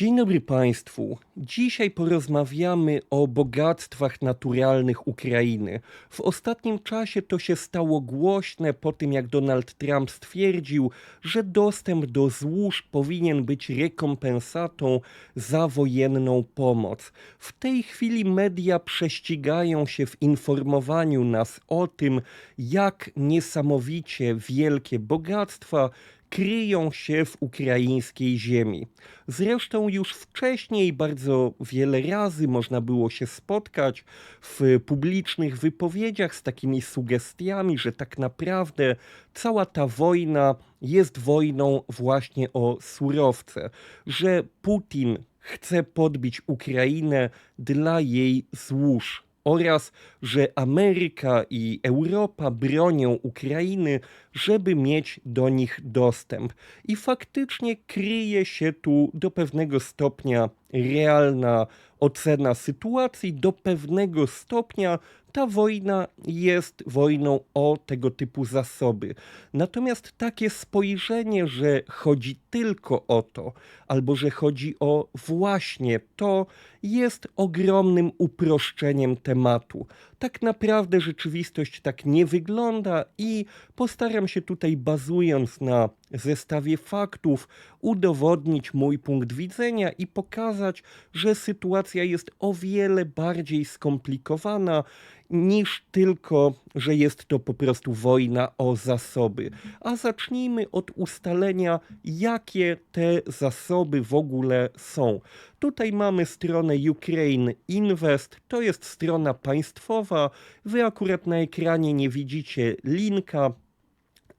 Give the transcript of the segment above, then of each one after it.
Dzień dobry Państwu. Dzisiaj porozmawiamy o bogactwach naturalnych Ukrainy. W ostatnim czasie to się stało głośne po tym, jak Donald Trump stwierdził, że dostęp do złóż powinien być rekompensatą za wojenną pomoc. W tej chwili media prześcigają się w informowaniu nas o tym, jak niesamowicie wielkie bogactwa kryją się w ukraińskiej ziemi. Zresztą już wcześniej bardzo wiele razy można było się spotkać w publicznych wypowiedziach z takimi sugestiami, że tak naprawdę cała ta wojna jest wojną właśnie o surowce, że Putin chce podbić Ukrainę dla jej złóż oraz że Ameryka i Europa bronią Ukrainy, żeby mieć do nich dostęp. I faktycznie kryje się tu do pewnego stopnia realna ocena sytuacji, do pewnego stopnia ta wojna jest wojną o tego typu zasoby. Natomiast takie spojrzenie, że chodzi tylko o to, albo że chodzi o właśnie to, jest ogromnym uproszczeniem tematu. Tak naprawdę rzeczywistość tak nie wygląda i postaram się tutaj, bazując na zestawie faktów, udowodnić mój punkt widzenia i pokazać, że sytuacja jest o wiele bardziej skomplikowana niż tylko, że jest to po prostu wojna o zasoby. A zacznijmy od ustalenia, jakie te zasoby w ogóle są. Tutaj mamy stronę Ukraine Invest, to jest strona państwowa. Wy akurat na ekranie nie widzicie linka,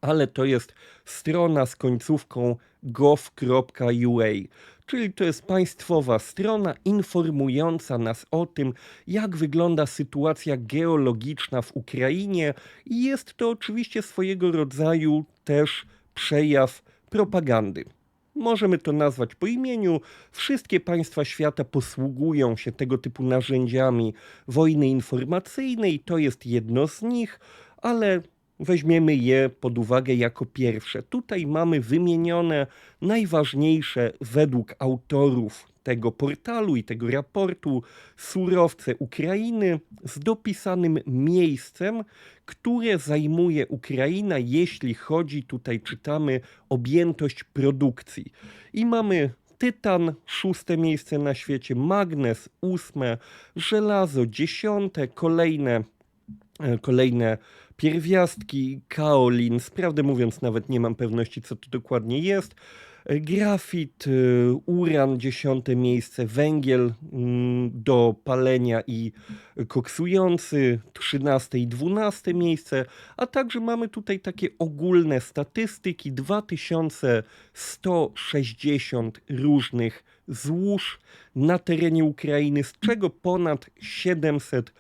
ale to jest strona z końcówką gov.ua czyli to jest państwowa strona informująca nas o tym, jak wygląda sytuacja geologiczna w Ukrainie i jest to oczywiście swojego rodzaju też przejaw propagandy. Możemy to nazwać po imieniu. Wszystkie państwa świata posługują się tego typu narzędziami wojny informacyjnej, to jest jedno z nich, ale weźmiemy je pod uwagę jako pierwsze. Tutaj mamy wymienione najważniejsze według autorów tego portalu i tego raportu surowce Ukrainy z dopisanym miejscem, które zajmuje Ukraina, jeśli chodzi, tutaj czytamy, objętość produkcji. I mamy tytan, szóste miejsce na świecie, magnez, ósme, żelazo, dziesiąte, kolejne E, kolejne pierwiastki, kaolin, prawdę mówiąc nawet nie mam pewności co to dokładnie jest, e, grafit, e, uran, dziesiąte miejsce, węgiel mm, do palenia i koksujący, trzynaste i dwunaste miejsce, a także mamy tutaj takie ogólne statystyki, 2160 różnych złóż na terenie Ukrainy, z czego ponad 700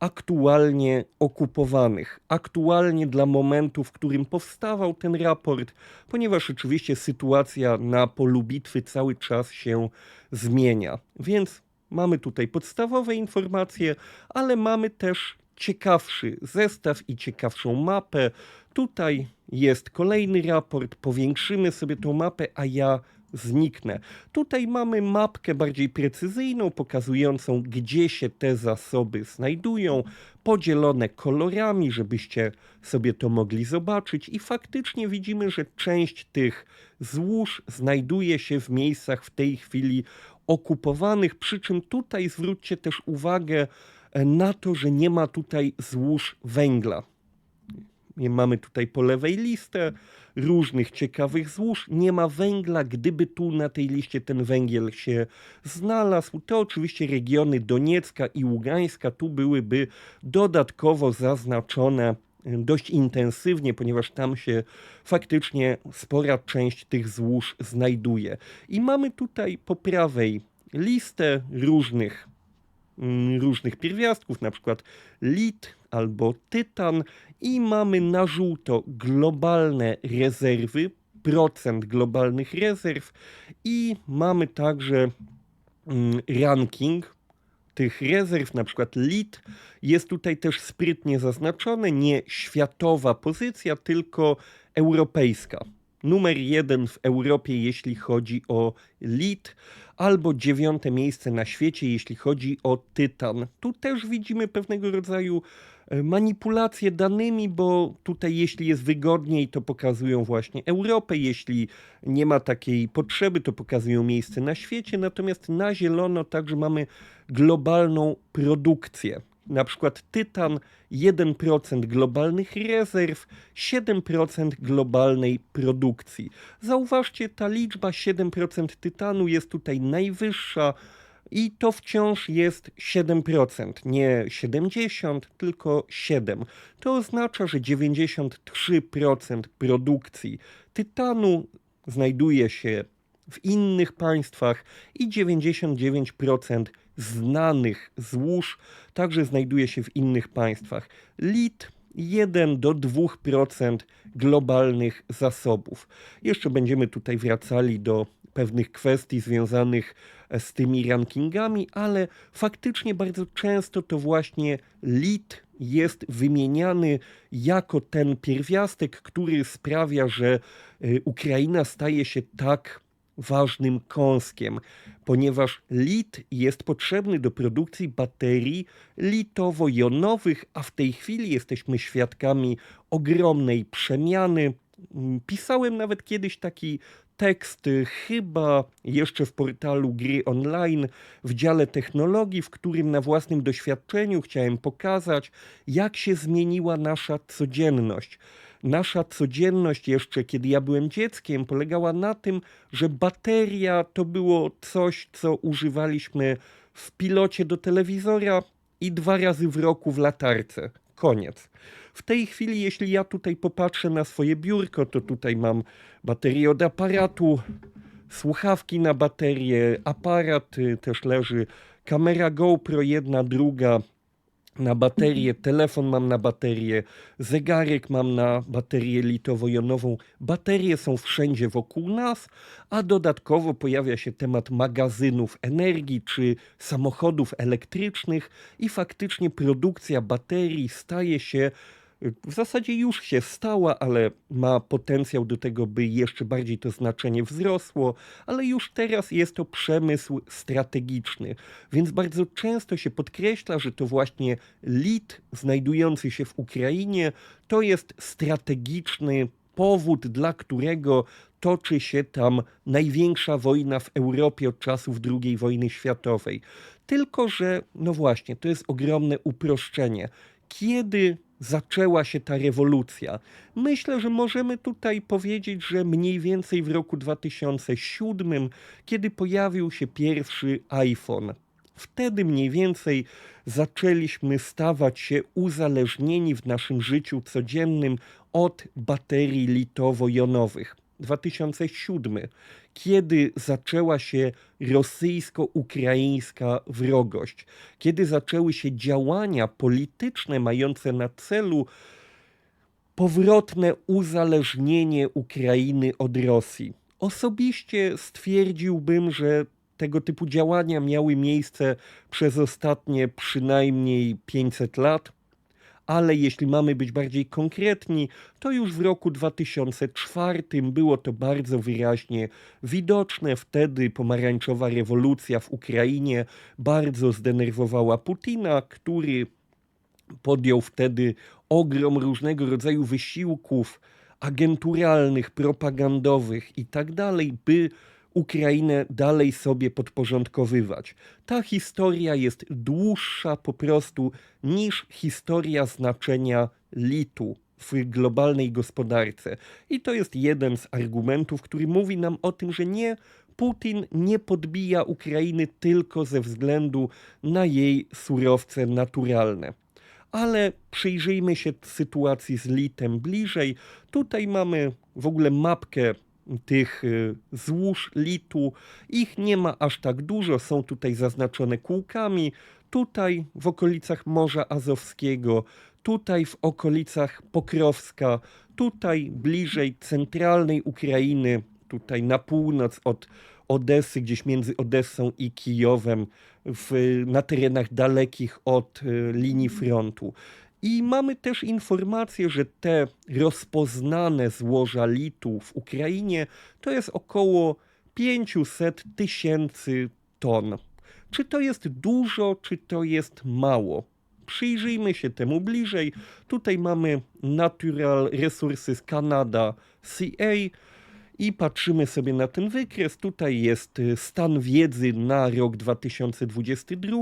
aktualnie okupowanych, aktualnie dla momentu, w którym powstawał ten raport, ponieważ oczywiście sytuacja na polu bitwy cały czas się zmienia. Więc mamy tutaj podstawowe informacje, ale mamy też ciekawszy zestaw i ciekawszą mapę. Tutaj jest kolejny raport, powiększymy sobie tą mapę, a ja zniknę. Tutaj mamy mapkę bardziej precyzyjną, pokazującą, gdzie się te zasoby znajdują, podzielone kolorami, żebyście sobie to mogli zobaczyć. I faktycznie widzimy, że część tych złóż znajduje się w miejscach w tej chwili okupowanych, przy czym tutaj zwróćcie też uwagę e, na to, że nie ma tutaj złóż węgla. Mamy tutaj po lewej listę różnych ciekawych złóż. Nie ma węgla. Gdyby tu na tej liście ten węgiel się znalazł, to oczywiście regiony Doniecka i Ługańska tu byłyby dodatkowo zaznaczone dość intensywnie, ponieważ tam się faktycznie spora część tych złóż znajduje. I mamy tutaj po prawej listę różnych Mm, różnych pierwiastków, na przykład lit albo tytan i mamy na żółto globalne rezerwy, procent globalnych rezerw i mamy także mm, ranking tych rezerw, na przykład lit, jest tutaj też sprytnie zaznaczone, nie światowa pozycja, tylko europejska. numer jeden w Europie, jeśli chodzi o lit, albo dziewiąte miejsce na świecie, jeśli chodzi o tytan. Tu też widzimy pewnego rodzaju manipulacje danymi, bo tutaj jeśli jest wygodniej, to pokazują właśnie Europę, jeśli nie ma takiej potrzeby, to pokazują miejsce na świecie, natomiast na zielono także mamy globalną produkcję. Na przykład tytan 1% globalnych rezerw, 7% globalnej produkcji. Zauważcie, ta liczba 7% tytanu jest tutaj najwyższa i to wciąż jest 7%, nie 70, tylko 7. To oznacza, że 93% produkcji tytanu znajduje się w innych państwach i 99% znanych złóż także znajduje się w innych państwach. Lit 1 do 2% globalnych zasobów. Jeszcze będziemy tutaj wracali do pewnych kwestii związanych z tymi rankingami, ale faktycznie bardzo często to właśnie lit jest wymieniany jako ten pierwiastek, który sprawia, że y, Ukraina staje się tak ważnym kąskiem, ponieważ lit jest potrzebny do produkcji baterii litowo-jonowych, a w tej chwili jesteśmy świadkami ogromnej przemiany. Pisałem nawet kiedyś taki tekst, chyba jeszcze w portalu Gry Online, w dziale technologii, w którym na własnym doświadczeniu chciałem pokazać, jak się zmieniła nasza codzienność nasza codzienność jeszcze, kiedy ja byłem dzieckiem, polegała na tym, że bateria to było coś, co używaliśmy w pilocie do telewizora i dwa razy w roku w latarce. Koniec. W tej chwili, jeśli ja tutaj popatrzę na swoje biurko, to tutaj mam baterię od aparatu, słuchawki na baterię, aparat y, też leży, kamera GoPro jedna, druga, na baterię, telefon mam na baterię, zegarek mam na baterię litowo-jonową. Baterie są wszędzie wokół nas, a dodatkowo pojawia się temat magazynów energii czy samochodów elektrycznych i faktycznie produkcja baterii staje się w zasadzie już się stała, ale ma potencjał do tego, by jeszcze bardziej to znaczenie wzrosło, ale już teraz jest to przemysł strategiczny. Więc bardzo często się podkreśla, że to właśnie lit znajdujący się w Ukrainie to jest strategiczny powód, dla którego toczy się tam największa wojna w Europie od czasów II wojny światowej. Tylko, że no właśnie, to jest ogromne uproszczenie. Kiedy zaczęła się ta rewolucja. Myślę, że możemy tutaj powiedzieć, że mniej więcej w roku 2007, kiedy pojawił się pierwszy iPhone. Wtedy mniej więcej zaczęliśmy stawać się uzależnieni w naszym życiu codziennym od baterii litowo-jonowych. 2007, kiedy zaczęła się rosyjsko-ukraińska wrogość, kiedy zaczęły się działania polityczne mające na celu powrotne uzależnienie Ukrainy od Rosji. Osobiście stwierdziłbym, że tego typu działania miały miejsce przez ostatnie przynajmniej 500 lat ale jeśli mamy być bardziej konkretni, to już w roku 2004 było to bardzo wyraźnie widoczne. Wtedy pomarańczowa rewolucja w Ukrainie bardzo zdenerwowała Putina, który podjął wtedy ogrom różnego rodzaju wysiłków agenturalnych, propagandowych i tak by Ukrainę dalej sobie podporządkowywać. Ta historia jest dłuższa po prostu niż historia znaczenia litu w globalnej gospodarce. I to jest jeden z argumentów, który mówi nam o tym, że nie Putin nie podbija Ukrainy tylko ze względu na jej surowce naturalne. Ale przyjrzyjmy się sytuacji z litem bliżej. Tutaj mamy w ogóle mapkę tych y, złóż litu. Ich nie ma aż tak dużo, są tutaj zaznaczone kółkami. Tutaj w okolicach Morza Azowskiego, tutaj w okolicach Pokrowska, tutaj bliżej centralnej Ukrainy, tutaj na północ od Odesy, gdzieś między Odessą i Kijowem, w, na terenach dalekich od y, linii frontu. I mamy też informację, że te rozpoznane złoża litu w Ukrainie to jest około 500 tysięcy ton. Czy to jest dużo, czy to jest mało? Przyjrzyjmy się temu bliżej. Tutaj mamy Natural Resources Canada CA i patrzymy sobie na ten wykres. Tutaj jest y, stan wiedzy na rok 2022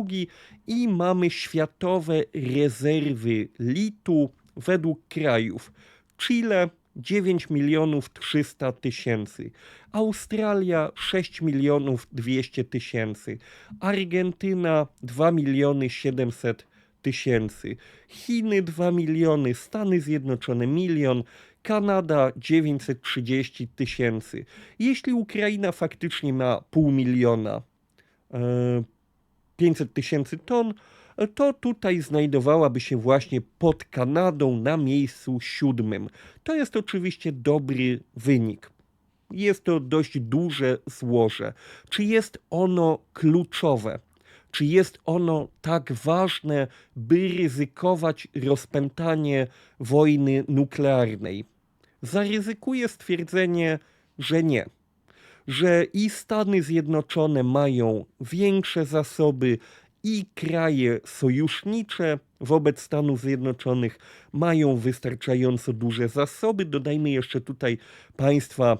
i mamy światowe rezerwy litu według krajów. Chile 9 milionów 300 tysięcy, Australia 6 milionów 200 tysięcy, Argentyna 2 miliony 700 tysięcy, Chiny 2 miliony, Stany Zjednoczone milion, Kanada 930 tysięcy. Jeśli Ukraina faktycznie ma pół miliona, e, 500 tysięcy ton, to tutaj znajdowałaby się właśnie pod Kanadą na miejscu siódmym. To jest oczywiście dobry wynik. Jest to dość duże złoże. Czy jest ono kluczowe? Czy jest ono tak ważne, by ryzykować rozpętanie wojny nuklearnej? Zaryzykuję stwierdzenie, że nie. Że i Stany Zjednoczone mają większe zasoby, i kraje sojusznicze wobec Stanów Zjednoczonych mają wystarczająco duże zasoby. Dodajmy jeszcze tutaj państwa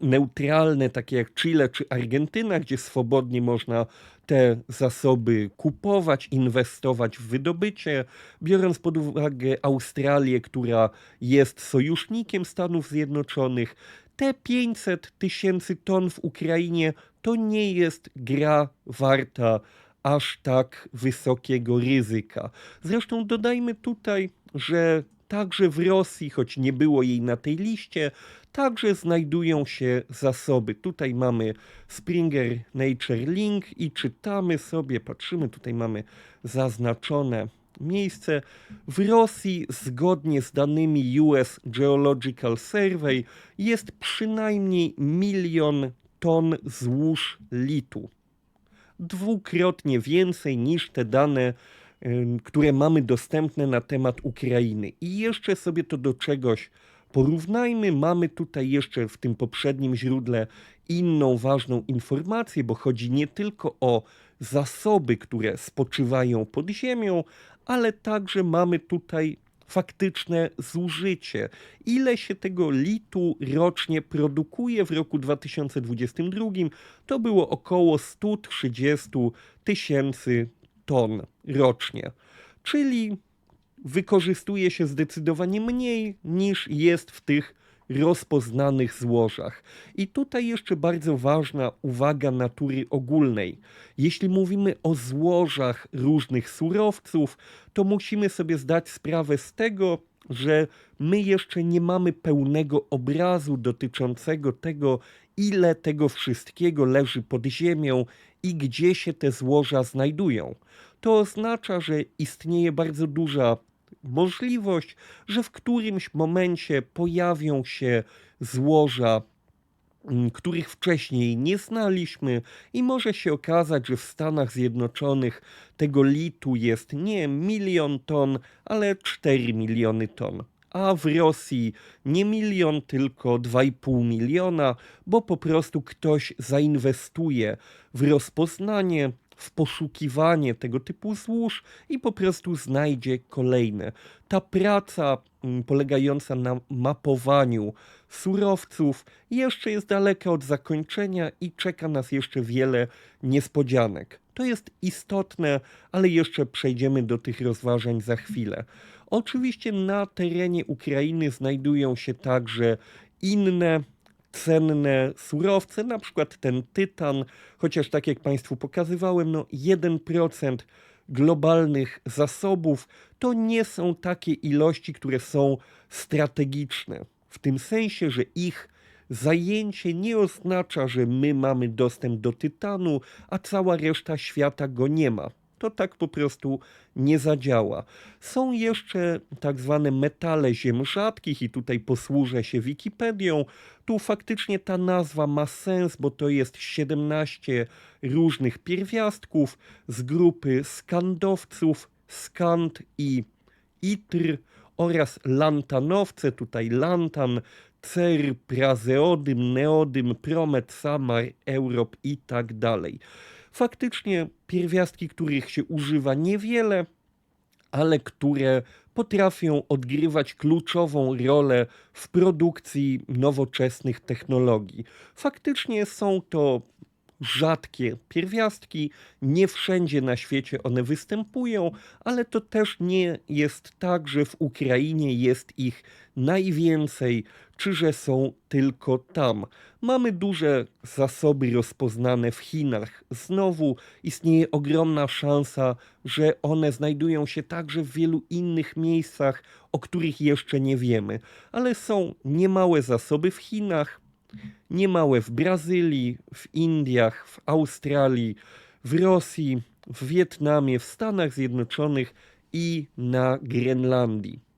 neutralne, takie jak Chile czy Argentyna, gdzie swobodnie można te zasoby kupować, inwestować w wydobycie, biorąc pod uwagę Australię, która jest sojusznikiem Stanów Zjednoczonych. Te 500 tysięcy ton w Ukrainie to nie jest gra warta aż tak wysokiego ryzyka. Zresztą dodajmy tutaj, że także w Rosji, choć nie było jej na tej liście, także znajdują się zasoby. Tutaj mamy Springer Nature Link i czytamy sobie, patrzymy, tutaj mamy zaznaczone miejsce. W Rosji, zgodnie z danymi US Geological Survey, jest przynajmniej milion ton złóż litu dwukrotnie więcej niż te dane, które mamy dostępne na temat Ukrainy. I jeszcze sobie to do czegoś porównajmy. Mamy tutaj jeszcze w tym poprzednim źródle inną ważną informację, bo chodzi nie tylko o zasoby, które spoczywają pod ziemią, ale także mamy tutaj faktyczne zużycie. Ile się tego litu rocznie produkuje w roku 2022? To było około 130 tysięcy ton rocznie. Czyli wykorzystuje się zdecydowanie mniej niż jest w tych rozpoznanych złożach. I tutaj jeszcze bardzo ważna uwaga natury ogólnej. Jeśli mówimy o złożach różnych surowców, to musimy sobie zdać sprawę z tego, że my jeszcze nie mamy pełnego obrazu dotyczącego tego, ile tego wszystkiego leży pod ziemią i gdzie się te złoża znajdują. To oznacza, że istnieje bardzo duża możliwość, że w którymś momencie pojawią się złoża, mm, których wcześniej nie znaliśmy, i może się okazać, że w Stanach Zjednoczonych tego litu jest nie milion ton, ale 4 miliony ton. A w Rosji nie milion, tylko 2,5 miliona, bo po prostu ktoś zainwestuje w rozpoznanie w poszukiwanie tego typu złóż i po prostu znajdzie kolejne. Ta praca mm, polegająca na mapowaniu surowców jeszcze jest daleka od zakończenia i czeka nas jeszcze wiele niespodzianek. To jest istotne, ale jeszcze przejdziemy do tych rozważań za chwilę. Oczywiście na terenie Ukrainy znajdują się także inne cenne surowce, na przykład ten tytan, chociaż tak jak Państwu pokazywałem, no 1% globalnych zasobów to nie są takie ilości, które są strategiczne. W tym sensie, że ich zajęcie nie oznacza, że my mamy dostęp do tytanu, a cała reszta świata go nie ma to tak po prostu nie zadziała. Są jeszcze tak zwane metale ziem rzadkich i tutaj posłużę się Wikipedią. Tu faktycznie ta nazwa ma sens, bo to jest 17 różnych pierwiastków z grupy skandowców, skand i itr oraz lantanowce, tutaj lantan, cer, prazeodym, neodym, promet, samar, europ i tak dalej. Faktycznie pierwiastki, których się używa niewiele, ale które potrafią odgrywać kluczową rolę w produkcji nowoczesnych technologii. Faktycznie są to rzadkie pierwiastki, nie wszędzie na świecie one występują, ale to też nie jest tak, że w Ukrainie jest ich najwięcej, czy że są tylko tam. Mamy duże zasoby rozpoznane w Chinach. Znowu istnieje ogromna szansa, że one znajdują się także w wielu innych miejscach, o których jeszcze nie wiemy, ale są niemałe zasoby w Chinach, niemałe w Brazylii, w Indiach, w Australii, w Rosji, w Wietnamie, w Stanach Zjednoczonych i na Grenlandii.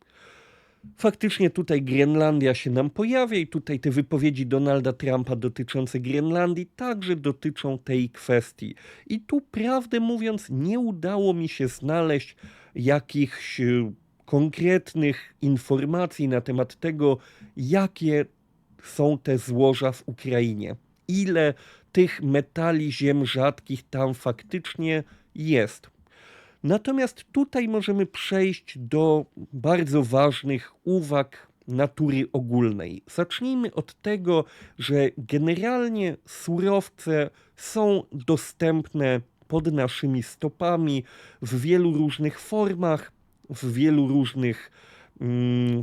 Faktycznie tutaj Grenlandia się nam pojawia i tutaj te wypowiedzi Donalda Trumpa dotyczące Grenlandii także dotyczą tej kwestii. I tu prawdę mówiąc nie udało mi się znaleźć jakichś e, konkretnych informacji na temat tego, jakie są te złoża w Ukrainie. Ile tych metali ziem rzadkich tam faktycznie jest. Natomiast tutaj możemy przejść do bardzo ważnych uwag natury ogólnej. Zacznijmy od tego, że generalnie surowce są dostępne pod naszymi stopami w wielu różnych formach, w wielu różnych, mm,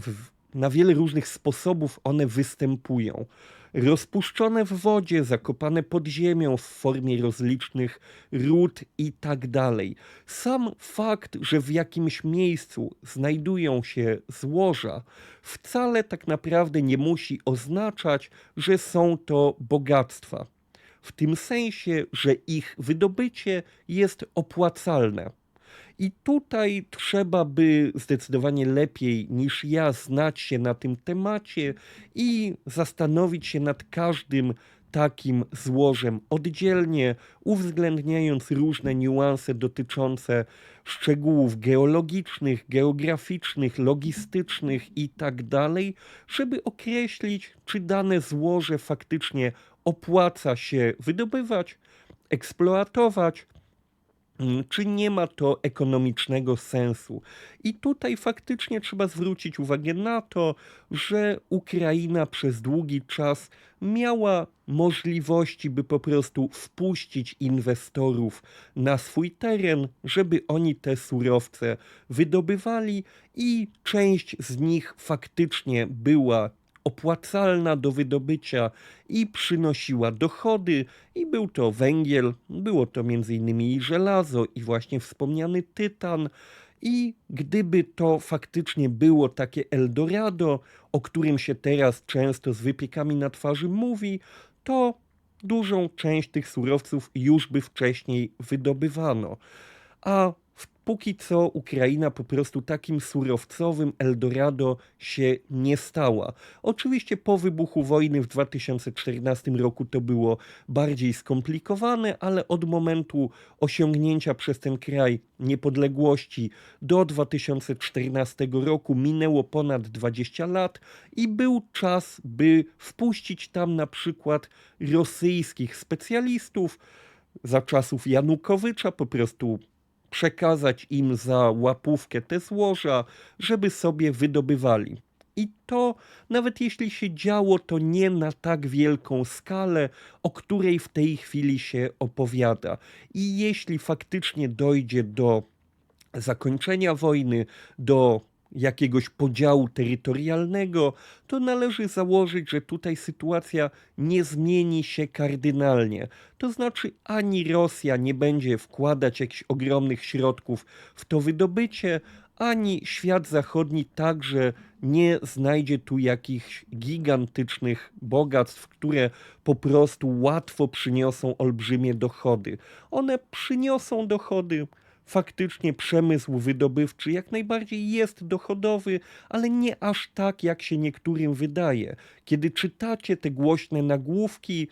na wiele różnych sposobów one występują rozpuszczone w wodzie, zakopane pod ziemią w formie rozlicznych ród i tak dalej. Sam fakt, że w jakimś miejscu znajdują się złoża, wcale tak naprawdę nie musi oznaczać, że są to bogactwa. W tym sensie, że ich wydobycie jest opłacalne. I tutaj trzeba by zdecydowanie lepiej niż ja znać się na tym temacie i zastanowić się nad każdym takim złożem oddzielnie, uwzględniając różne niuanse dotyczące szczegółów geologicznych, geograficznych, logistycznych itd., żeby określić, czy dane złoże faktycznie opłaca się wydobywać, eksploatować, czy nie ma to ekonomicznego sensu? I tutaj faktycznie trzeba zwrócić uwagę na to, że Ukraina przez długi czas miała możliwości, by po prostu wpuścić inwestorów na swój teren, żeby oni te surowce wydobywali, i część z nich faktycznie była opłacalna do wydobycia i przynosiła dochody i był to węgiel, było to m.in. i żelazo i właśnie wspomniany tytan i gdyby to faktycznie było takie Eldorado, o którym się teraz często z wypiekami na twarzy mówi, to dużą część tych surowców już by wcześniej wydobywano. A póki co Ukraina po prostu takim surowcowym Eldorado się nie stała. Oczywiście po wybuchu wojny w 2014 roku to było bardziej skomplikowane, ale od momentu osiągnięcia przez ten kraj niepodległości do 2014 roku minęło ponad 20 lat i był czas, by wpuścić tam na przykład rosyjskich specjalistów. Za czasów Janukowycza po prostu przekazać im za łapówkę te złoża, żeby sobie wydobywali. I to, nawet jeśli się działo, to nie na tak wielką skalę, o której w tej chwili się opowiada. I jeśli faktycznie dojdzie do zakończenia wojny, do jakiegoś podziału terytorialnego, to należy założyć, że tutaj sytuacja nie zmieni się kardynalnie. To znaczy, ani Rosja nie będzie wkładać jakichś ogromnych środków w to wydobycie, ani świat zachodni także nie znajdzie tu jakichś gigantycznych bogactw, które po prostu łatwo przyniosą olbrzymie dochody. One przyniosą dochody, faktycznie przemysł wydobywczy jak najbardziej jest dochodowy, ale nie aż tak, jak się niektórym wydaje. Kiedy czytacie te głośne nagłówki,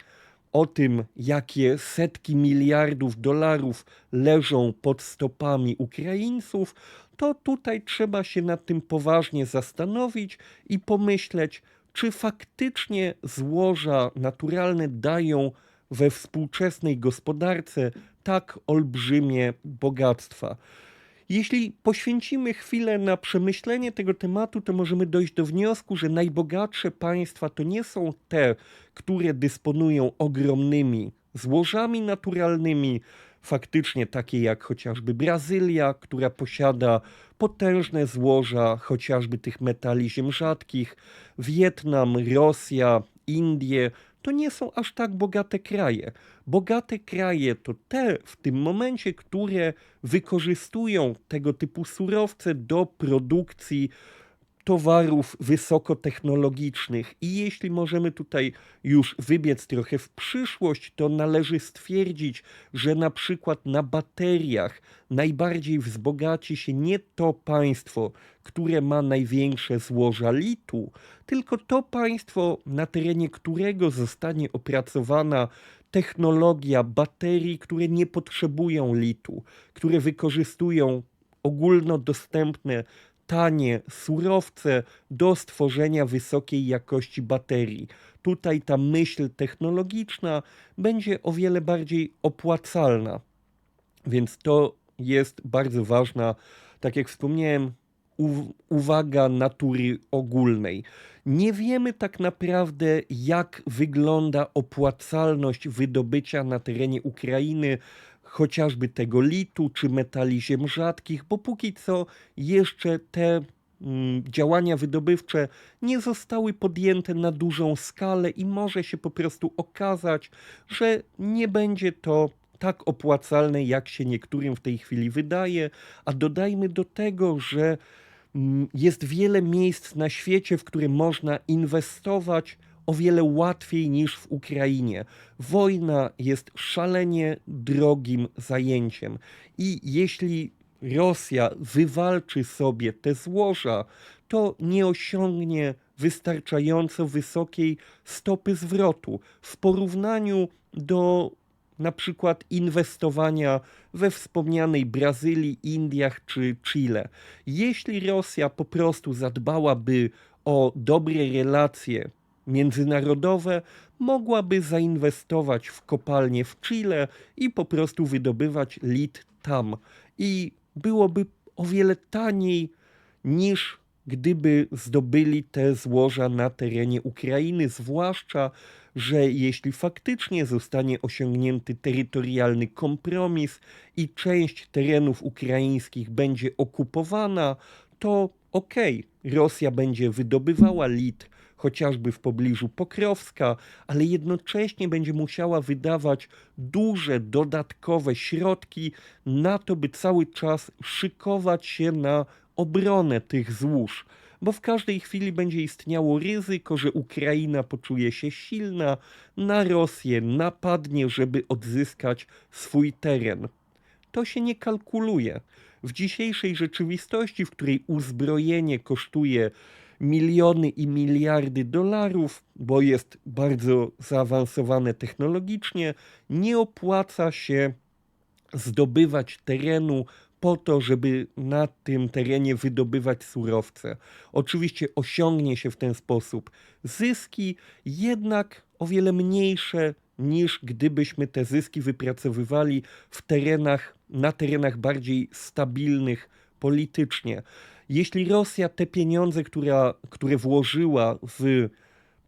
o tym, jakie setki miliardów dolarów leżą pod stopami Ukraińców, to tutaj trzeba się nad tym poważnie zastanowić i pomyśleć, czy faktycznie złoża naturalne dają we współczesnej gospodarce tak olbrzymie bogactwa. Jeśli poświęcimy chwilę na przemyślenie tego tematu, to możemy dojść do wniosku, że najbogatsze państwa to nie są te, które dysponują ogromnymi złożami naturalnymi, faktycznie takie jak chociażby Brazylia, która posiada potężne złoża chociażby tych metali ziem rzadkich, Wietnam, Rosja, Indie, to nie są aż tak bogate kraje. Bogate kraje to te w tym momencie, które wykorzystują tego typu surowce do produkcji towarów wysokotechnologicznych. I jeśli możemy tutaj już wybiec trochę w przyszłość, to należy stwierdzić, że na przykład na bateriach najbardziej wzbogaci się nie to państwo, które ma największe złoża litu, tylko to państwo, na terenie którego zostanie opracowana technologia baterii, które nie potrzebują litu, które wykorzystują ogólnodostępne tanie surowce do stworzenia wysokiej jakości baterii. Tutaj ta myśl technologiczna będzie o wiele bardziej opłacalna. Więc to jest bardzo ważna, tak jak wspomniałem, uwaga natury ogólnej. Nie wiemy tak naprawdę, jak wygląda opłacalność wydobycia na terenie Ukrainy chociażby tego litu czy metali ziem rzadkich, bo póki co jeszcze te mm, działania wydobywcze nie zostały podjęte na dużą skalę i może się po prostu okazać, że nie będzie to tak opłacalne, jak się niektórym w tej chwili wydaje, a dodajmy do tego, że jest wiele miejsc na świecie, w które można inwestować o wiele łatwiej niż w Ukrainie. Wojna jest szalenie drogim zajęciem i jeśli Rosja wywalczy sobie te złoża, to nie osiągnie wystarczająco wysokiej stopy zwrotu w porównaniu do na przykład inwestowania we wspomnianej Brazylii, Indiach czy Chile. Jeśli Rosja po prostu zadbałaby o dobre relacje międzynarodowe mogłaby zainwestować w kopalnie w Chile i po prostu wydobywać lit tam. I byłoby o wiele taniej niż gdyby zdobyli te złoża na terenie Ukrainy, zwłaszcza, że jeśli faktycznie zostanie osiągnięty terytorialny kompromis i część terenów ukraińskich będzie okupowana, to okej, okay, Rosja będzie wydobywała lit chociażby w pobliżu Pokrowska, ale jednocześnie będzie musiała wydawać duże dodatkowe środki na to, by cały czas szykować się na obronę tych złóż bo w każdej chwili będzie istniało ryzyko, że Ukraina poczuje się silna, na Rosję napadnie, żeby odzyskać swój teren. To się nie kalkuluje. W dzisiejszej rzeczywistości, w której uzbrojenie kosztuje miliony i miliardy dolarów, bo jest bardzo zaawansowane technologicznie, nie opłaca się zdobywać terenu po to, żeby na tym terenie wydobywać surowce. Oczywiście osiągnie się w ten sposób zyski, jednak o wiele mniejsze niż gdybyśmy te zyski wypracowywali w terenach, na terenach bardziej stabilnych politycznie. Jeśli Rosja te pieniądze, która, które włożyła w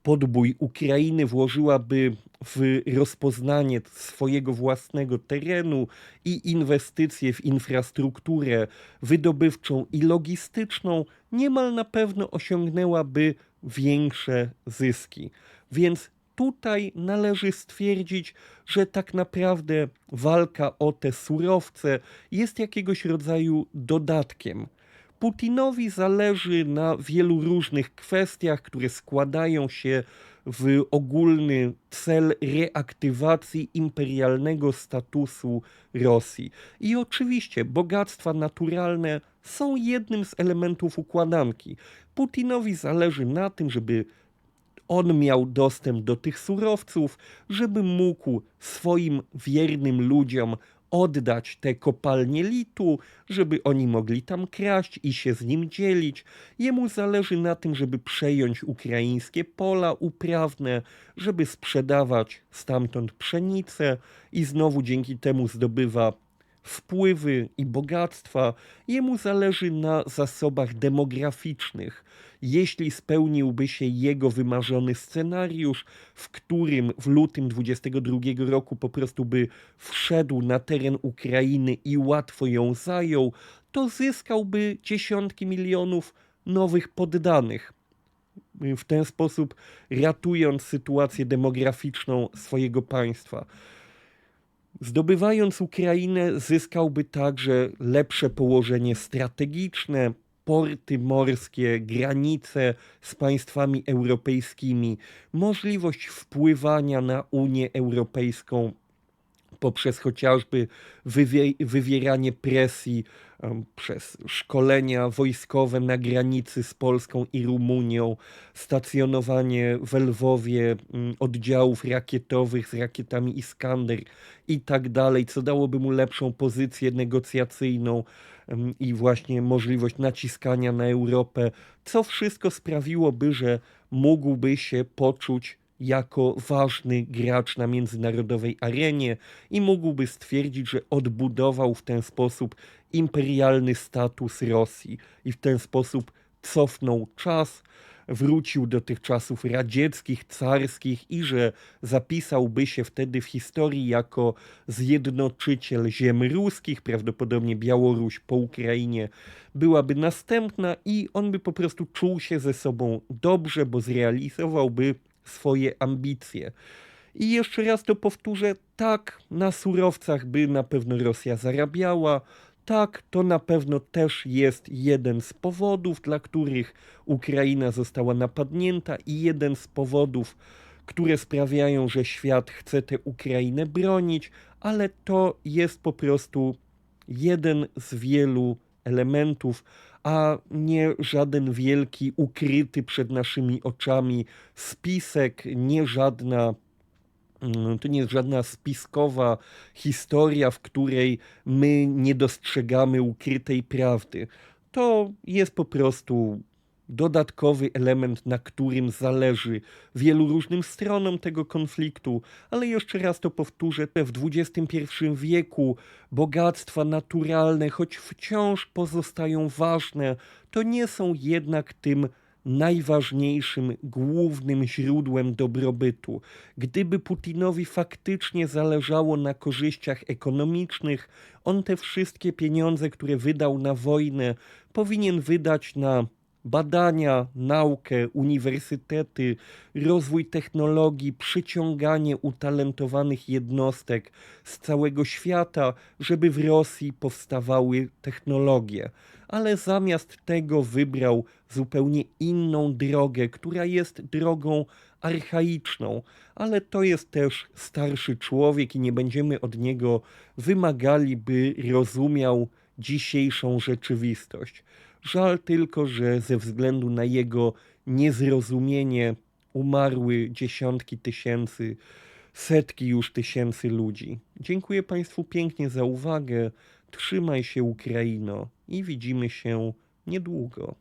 podbój Ukrainy, włożyłaby w rozpoznanie swojego własnego terenu i inwestycje w infrastrukturę wydobywczą i logistyczną, niemal na pewno osiągnęłaby większe zyski. Więc tutaj należy stwierdzić, że tak naprawdę walka o te surowce jest jakiegoś rodzaju dodatkiem Putinowi zależy na wielu różnych kwestiach, które składają się w ogólny cel reaktywacji imperialnego statusu Rosji. I oczywiście bogactwa naturalne są jednym z elementów układanki. Putinowi zależy na tym, żeby on miał dostęp do tych surowców, żeby mógł swoim wiernym ludziom oddać te kopalnie litu, żeby oni mogli tam kraść i się z nim dzielić. Jemu zależy na tym, żeby przejąć ukraińskie pola uprawne, żeby sprzedawać stamtąd pszenicę i znowu dzięki temu zdobywa wpływy i bogactwa. Jemu zależy na zasobach demograficznych. Jeśli spełniłby się jego wymarzony scenariusz, w którym w lutym 22 roku po prostu by wszedł na teren Ukrainy i łatwo ją zajął, to zyskałby dziesiątki milionów nowych poddanych. W ten sposób ratując sytuację demograficzną swojego państwa. Zdobywając Ukrainę, zyskałby także lepsze położenie strategiczne, porty morskie, granice z państwami europejskimi, możliwość wpływania na Unię Europejską poprzez chociażby wywie, wywieranie presji przez szkolenia wojskowe na granicy z Polską i Rumunią, stacjonowanie w Lwowie um, oddziałów rakietowych z rakietami Iskander i tak dalej, co dałoby mu lepszą pozycję negocjacyjną i właśnie możliwość naciskania na Europę, co wszystko sprawiłoby, że mógłby się poczuć jako ważny gracz na międzynarodowej arenie i mógłby stwierdzić, że odbudował w ten sposób imperialny status Rosji i w ten sposób cofnął czas, wrócił do tych czasów radzieckich, carskich i że zapisałby się wtedy w historii jako zjednoczyciel ziem ruskich, prawdopodobnie Białoruś po Ukrainie byłaby następna i on by po prostu czuł się ze sobą dobrze, bo zrealizowałby swoje ambicje. I jeszcze raz to powtórzę, tak, na surowcach by na pewno Rosja zarabiała, tak, to na pewno też jest jeden z powodów, dla których Ukraina została napadnięta i jeden z powodów, które sprawiają, że świat chce tę Ukrainę bronić, ale to jest po prostu jeden z wielu elementów, a nie żaden wielki, ukryty przed naszymi oczami spisek, nie żadna. mm, To nie jest żadna spiskowa historia, w której my nie dostrzegamy ukrytej prawdy. To jest po prostu dodatkowy element, na którym zależy wielu różnym stronom tego konfliktu, ale jeszcze raz to powtórzę, w XXI wieku bogactwa naturalne, choć wciąż pozostają ważne, to nie są jednak tym najważniejszym, głównym źródłem dobrobytu. Gdyby Putinowi faktycznie zależało na korzyściach ekonomicznych, on te wszystkie pieniądze, które wydał na wojnę, powinien wydać na badania, naukę, uniwersytety, rozwój technologii, przyciąganie utalentowanych jednostek z całego świata, żeby w Rosji powstawały technologie. Ale zamiast tego wybrał zupełnie inną drogę, która jest drogą archaiczną, ale to jest też starszy człowiek i nie będziemy od niego wymagali, by rozumiał dzisiejszą rzeczywistość. Żal tylko, że ze względu na jego niezrozumienie umarły dziesiątki tysięcy, setki już tysięcy ludzi. Dziękuję Państwu pięknie za uwagę. Trzymaj się, Ukraino, i widzimy się niedługo.